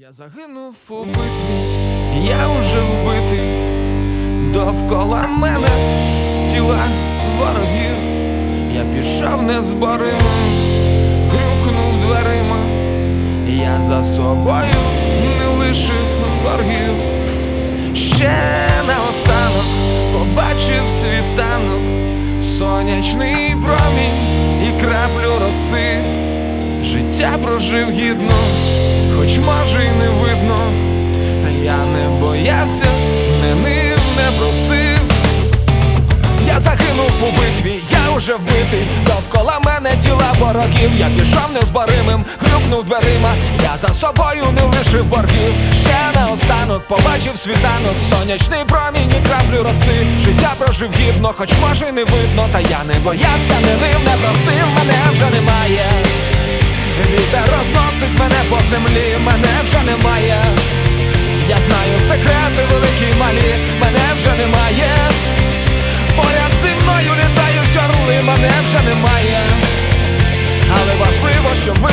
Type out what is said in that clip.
Я загинув у битві, я уже вбитий, довкола мене тіла ворогів, я пішов незборима, грюкнув дверима, я за собою не лишив боргів. Ще наостанок побачив світанок, сонячний промінь Життя прожив гідно, хоч може й не видно, та я не боявся, не нив, не просив. Я загинув у битві, я уже вбитий, довкола мене тіла ворогів, я пішов незборимим, грюкнув дверима, я за собою не лишив боргів. Ще наостанок побачив світанок, сонячний промінь і краплю роси. Життя прожив гідно, хоч може й не видно, та я не боявся, не нив, не просив, мене вже немає. Мене вже немає. Я знаю секрети великі малі, мене вже немає. Поряд зі мною літають орли, мене вже немає. Але важливо, що ви